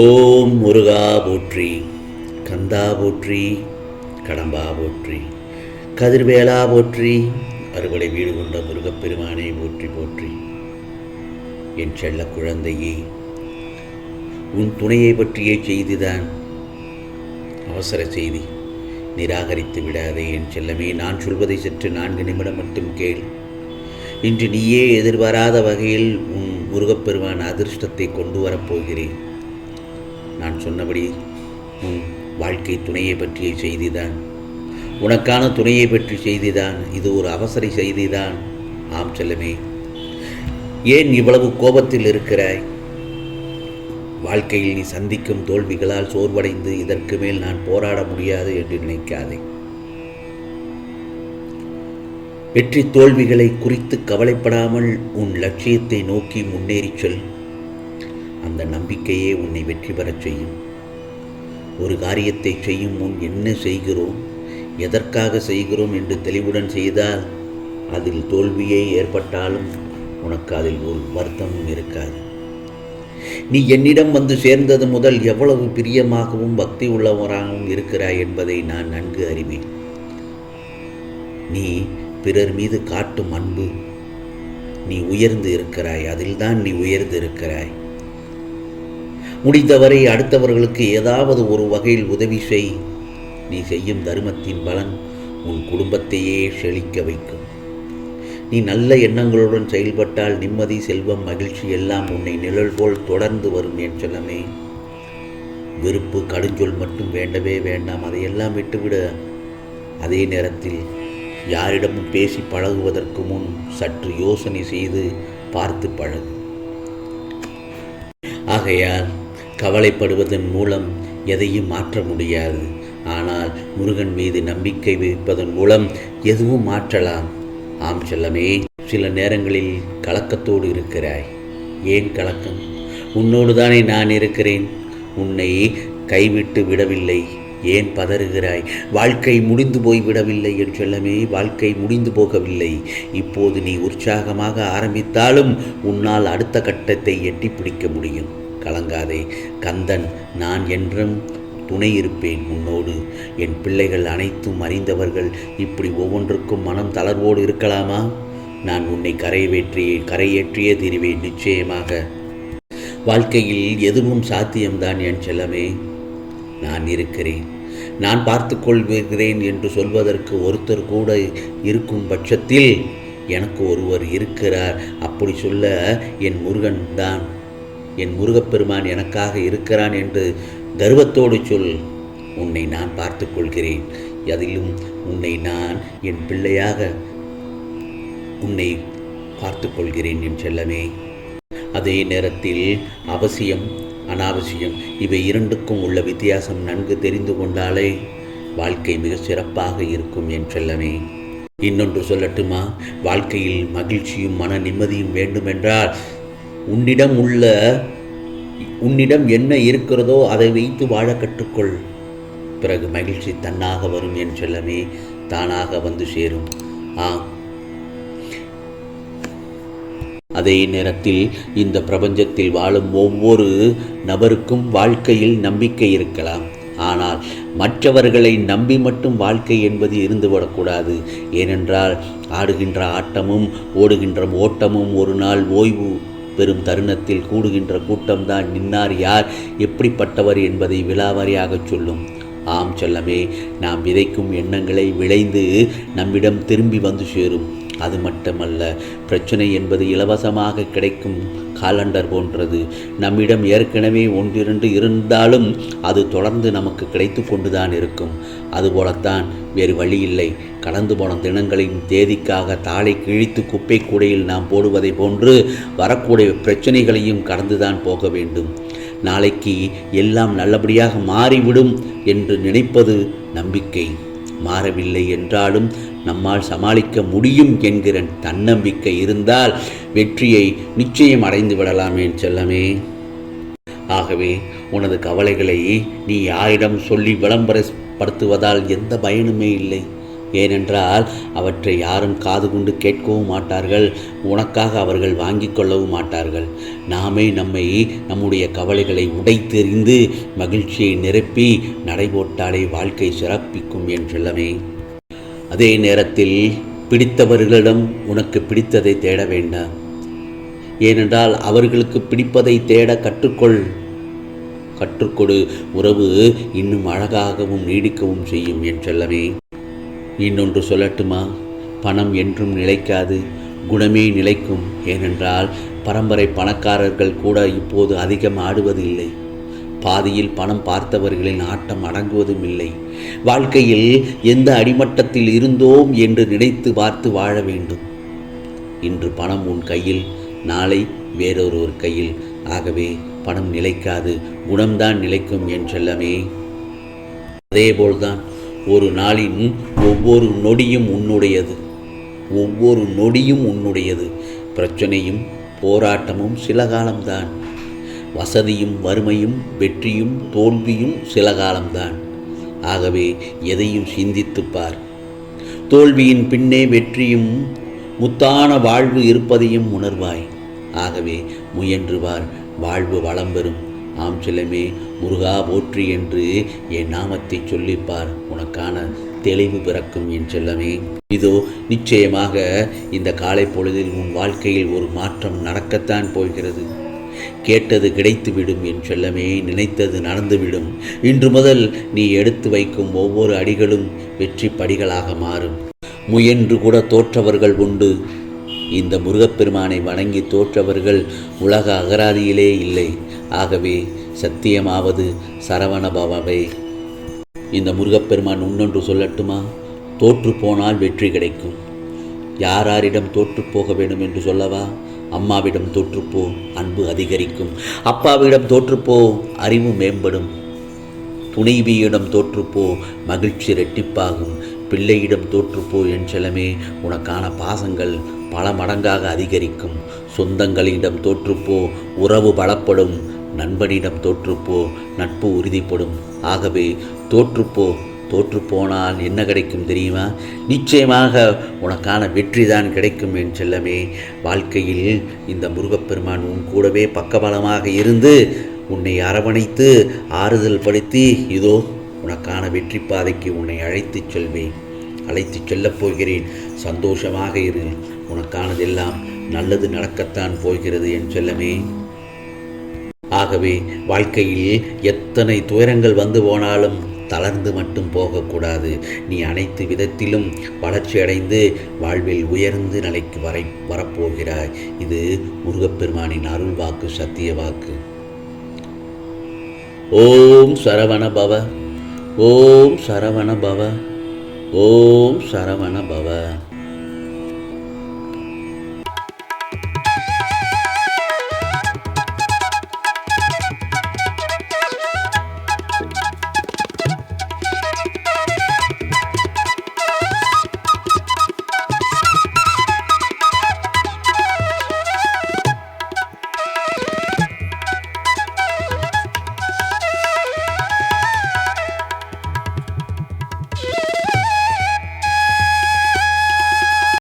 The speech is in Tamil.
ஓம் முருகா போற்றி கந்தா போற்றி கடம்பா போற்றி கதிர்வேலா போற்றி அறுவடை வீடு கொண்ட முருகப்பெருமானை போற்றி போற்றி. என் செல்ல குழந்தையே உன் துணையை பற்றிய செய்திதான். அவசர செய்தி நிராகரித்து விடாதே என் செல்லமே. நான் சொல்வதை சற்று நான்கு நிமிடம் மட்டும் கேள். இன்று நீயே எதிர்பாராத வகையில் உன் முருகப்பெருமான் அதிர்ஷ்டத்தை கொண்டு வரப்போகிறேன் நான் சொன்னபடி உன் வாழ்க்கை துணையை பற்றிய செய்திதான். உனக்கான துணையை பற்றி செய்திதான். இது ஒரு அவசர செய்திதான். ஆம் செல்லமே. ஏன் இவ்வளவு கோபத்தில் இருக்கிறாய்? வாழ்க்கையில் நீ சந்திக்கும் தோல்விகளால் சோர்வடைந்து இதற்கு மேல் நான் போராட முடியாது என்று நினைக்காதே. வெற்றி தோல்விகளை குறித்து கவலைப்படாமல் உன் லட்சியத்தை நோக்கி முன்னேறிச் செல். அந்த நம்பிக்கையே உன்னை வெற்றி பெறச் செய்யும். ஒரு காரியத்தை செய்யும் முன் என்ன செய்கிறோம்? எதற்காக செய்கிறோம் என்று தெளிவுடன் செய்தால் அதில் தோல்வியே ஏற்பட்டாலும் உனக்கு அதில் ஒரு வருத்தமும் இருக்காது. நீ என்னிடம் வந்து சேர்ந்தது முதல் எவ்வளவு பிரியமாகவும் பக்தி உள்ளவராகவும் இருக்கிறாய் என்பதை நான் நன்கு அறிவேன். நீ பிறர் மீது காட்டும் அன்பு நீ உயர்ந்து இருக்கிறாய் அதில்தான் நீ உயர்ந்து இருக்கிறாய் முடிந்தவரை அடுத்தவர்களுக்கு ஏதாவது ஒரு வகையில் உதவி செய். நீ செய்யும் தர்மத்தின் பலன் உன் குடும்பத்தையே செழிக்க வைக்கும். நீ நல்ல எண்ணங்களுடன் செயல்பட்டால் நிம்மதி செல்வம் மகிழ்ச்சி எல்லாம் உன்னை நிழல் போல் தொடர்ந்து வரும் என் செல்லமே. வெறுப்பு கடுஞ்சொல் மட்டும் வேண்டவே வேண்டாம். அதையெல்லாம் விட்டுவிட. அதே நேரத்தில் யாரிடமும் பேசி பழகுவதற்கு முன் சற்று யோசனை செய்து பார்த்து பழகு. ஆகையால் கவலைப்படுவதன் மூலம் எதையும் மாற்ற முடியாது. ஆனால் முருகன் மீது நம்பிக்கை வைப்பதன் மூலம் எதுவும் மாற்றலாம். ஆம் செல்லமே சில நேரங்களில் கலக்கத்தோடு இருக்கிறாய். ஏன் கலக்கம்? உன்னோடு தானே நான் இருக்கிறேன். உன்னை கைவிட்டு விடவில்லை. ஏன் பதறுகிறாய்? வாழ்க்கை முடிந்து போய் விடவில்லை என் செல்லமே வாழ்க்கை முடிந்து போகவில்லை. இப்போது நீ உற்சாகமாக ஆரம்பித்தாலும் உன்னால் அடுத்த கட்டத்தை எட்டி பிடிக்க முடியும். கலங்காதே. கந்தன் நான் என்றும் துணை இருப்பேன் உன்னோடு. என் பிள்ளைகள் அனைத்தும் அறிந்தவர்கள் இப்படி ஒவ்வொன்றுக்கும் மனம் தளர்வோடு இருக்கலாமா? நான் உன்னை கரைவேற்றியே கரையேற்றியே தீருவேன் நிச்சயமாக. வாழ்க்கையில் எதுவும் சாத்தியம்தான் என் செல்லமே. நான் இருக்கிறேன். நான் பார்த்து கொள்கிறேன் என்று சொல்வதற்கு ஒருத்தர் கூட இருக்கும் பட்சத்தில் எனக்கு ஒருவர் இருக்கிறார். அப்படி சொல்ல என் முருகன் தான். என் முருகப்பெருமான் எனக்காக இருக்கிறான் என்று கர்வத்தோடு சொல். உன்னை நான் பார்த்து கொள்கிறேன். அதிலும் உன்னை நான் என் பிள்ளையாக உன்னை பார்த்து கொள்கிறேன் என் செல்லமே. அதே நேரத்தில் அவசியம் அனாவசியம் இவை இரண்டுக்கும் உள்ள வித்தியாசம் நன்கு தெரிந்து கொண்டாலே வாழ்க்கை மிக சிறப்பாக இருக்கும் என் செல்லமே. இன்னொன்று சொல்லட்டுமா? வாழ்க்கையில் மகிழ்ச்சியும் மன நிம்மதியும் வேண்டுமென்றால் உன்னிடம் உள்ள உன்னிடம் என்ன இருக்கிறதோ அதை வைத்து வாழ கற்றுக்கொள். பிறகு மகிழ்ச்சி தன்னாக வரும் என் செல்லமே தானாக வந்து சேரும். ஆ அதே நேரத்தில் இந்த பிரபஞ்சத்தில் வாழும் ஒவ்வொரு நபருக்கும் வாழ்க்கையில் நம்பிக்கை இருக்கலாம். ஆனால் மற்றவர்களை நம்பி மட்டும் வாழ்க்கை என்பது இருந்துவிடக்கூடாது ஏனென்றால் ஆடுகின்ற ஆட்டமும் ஓடுகின்ற ஓட்டமும் ஒரு நாள் ஓய்வு பெரும் தருணத்தில் கூடுகின்ற கூட்டம்தான் நின்னார் யார்? எப்படிப்பட்டவர் என்பதை விலாவாரியாகச் சொல்லும். ஆம் செல்லமே நாம் விதைக்கும் எண்ணங்களை விளைந்து நம்மிடம் திரும்பி வந்து சேரும். அது மட்டுமல்ல பிரச்சனை என்பது இலவசமாக கிடைக்கும் காலண்டர் போன்றது. நம்மிடம் ஏற்கனவே ஒன்றிரண்டு இருந்தாலும் அது தொடர்ந்து நமக்கு கிடைத்து கொண்டுதான் இருக்கும். அதுபோலத்தான் வேறு வழி இல்லை. கடந்து போன தினங்களின் தேதிக்காக தாளை கிழித்து குப்பை கூடையில் நாம் போடுவதை போன்று வரக்கூடிய பிரச்சனைகளையும் கடந்துதான் போக வேண்டும். நாளைக்கு எல்லாம் நல்லபடியாக மாறிவிடும் என்று நினைப்பது நம்பிக்கை. மாறவில்லை என்றாலும் நம்மால் சமாளிக்க முடியும் என்கிற தன்னம்பிக்கை இருந்தால் வெற்றியை நிச்சயம் அடைந்து விடலாமே செல்லமே. ஆகவே உனது கவலைகளை நீ யாரிடம் சொல்லி விளம்பரப்படுத்துவதால் எந்த பயனுமே இல்லை. ஏனென்றால் அவற்றை யாரும் காது கொண்டு கேட்கவும் மாட்டார்கள் உனக்காக அவர்கள் வாங்கி கொள்ளவும் மாட்டார்கள். நாமே நம்மை நம்முடைய கவலைகளை உடைத்தெறிந்து மகிழ்ச்சியை நிரப்பி நடைபோட்டாலே வாழ்க்கை சிறப்பிக்கும் என்றெல்லாமே அதே நேரத்தில் பிடித்தவர்களிடம் உனக்கு பிடித்ததை தேட வேண்டாம். ஏனென்றால் அவர்களுக்கு பிடிப்பதை தேட கற்றுக்கொள். கற்றுக்கொடு. உறவு இன்னும் அழகாகவும் நீடிக்கவும் செய்யும் என்றெல்லவே இன்னொன்று சொல்லட்டுமா? பணம் என்றும் நிலைக்காது. குணமே நிலைக்கும். ஏனென்றால் பரம்பரை பணக்காரர்கள் கூட இப்போது அதிகம் ஆடுவதில்லை. பாதியில் பணம் பார்த்தவர்களின் ஆட்டம் அடங்குவதும் இல்லை வாழ்க்கையில் எந்த அடிமட்டத்தில் இருந்தோம் என்று நினைத்து பார்த்து வாழ வேண்டும். இன்று பணம் உன் கையில் நாளை வேறொருவர் கையில். ஆகவே பணம் நிலைக்காது குணம்தான் நிலைக்கும் என்றெல்லாமே அதேபோல்தான் ஒரு நாளின் ஒவ்வொரு நொடியும் உன்னுடையது. ஒவ்வொரு நொடியும் உன்னுடையது. பிரச்சனையும் போராட்டமும் சில காலம்தான். வசதியும் வறுமையும் வெற்றியும் தோல்வியும் சில காலம்தான். ஆகவே எதையும் சிந்தித்துப்பார் தோல்வியின் பின்னே வெற்றியும் முத்தான வாழ்வு இருப்பதையும் உணர்வாய். ஆகவே முயன்று பார் வாழ்வு வளம் பெறும். ஆம் செல்லமே முருகா போற்றி என்று என் நாமத்தை சொல்லிப்பார் உனக்கான தெளிவு பிறக்கும் என் செல்லமே. இதோ நிச்சயமாக இந்த காலை பொழுதில் உன் வாழ்க்கையில் ஒரு மாற்றம் நடக்கத்தான் போகிறது. கேட்டது கிடைத்துவிடும் என் செல்லமே நினைத்தது நடந்துவிடும். இன்று முதல் நீ எடுத்து வைக்கும் ஒவ்வொரு அடிகளும் வெற்றி படிகளாக மாறும். முயன்று கூட தோற்றவர்கள் உண்டு. இந்த முருகப்பெருமானை வணங்கி தோற்றவர்கள் உலக அகராதியிலே இல்லை. ஆகவே சத்தியமாவது சரவணபவவே இந்த முருகப்பெருமான் உன்னொன்று சொல்லட்டுமா? தோற்று போனால் வெற்றி கிடைக்கும். யாராரிடம் தோற்றுப்போக போக வேண்டும் என்று சொல்லவா? அம்மாவிடம் தோற்றுப்போ அன்பு அதிகரிக்கும். அப்பாவிடம் தோற்றுப்போ அறிவு மேம்படும். துணைவியிடம் தோற்றுப்போ மகிழ்ச்சி ரெட்டிப்பாகும் பிள்ளையிடம் தோற்றுப்போ என் செலமே உனக்கான பாசங்கள் பல மடங்காக அதிகரிக்கும். சொந்தங்களிடம் தோற்றுப்போ உறவு பலப்படும். நண்பனிடம் தோற்றுப்போ நட்பு உறுதிப்படும். ஆகவே தோற்றுப்போ தோற்றுப்போனால் என்ன கிடைக்கும் தெரியுமா? நிச்சயமாக உனக்கான வெற்றி தான் கிடைக்கும் என் செல்லமே. வாழ்க்கையில் இந்த முருகப்பெருமான் உன் கூடவே பக்கபலமாக இருந்து உன்னை அரவணைத்து ஆறுதல் படுத்தி இதோ உனக்கான வெற்றி பாதைக்கு உன்னை அழைத்துச் செல்வேன். அழைத்துச் செல்லப் போகிறேன். சந்தோஷமாக இரு. உனக்கானதெல்லாம் நல்லது நடக்கத்தான் போகிறது என் செல்லமே. ஆகவே வாழ்க்கையில் எத்தனை துயரங்கள் வந்து போனாலும் தளர்ந்து மட்டும் போகக்கூடாது. நீ அனைத்து விதத்திலும் வளர்ச்சி அடைந்து வாழ்வில் உயர்ந்து நிலைக்கு வரை வரப்போகிறாய். இது முருகப்பெருமானின் அருள் வாக்கு சத்திய வாக்கு. ஓம் சரவண பவ. ஓம் சரவண பவ. ஓம் சரவண பவ.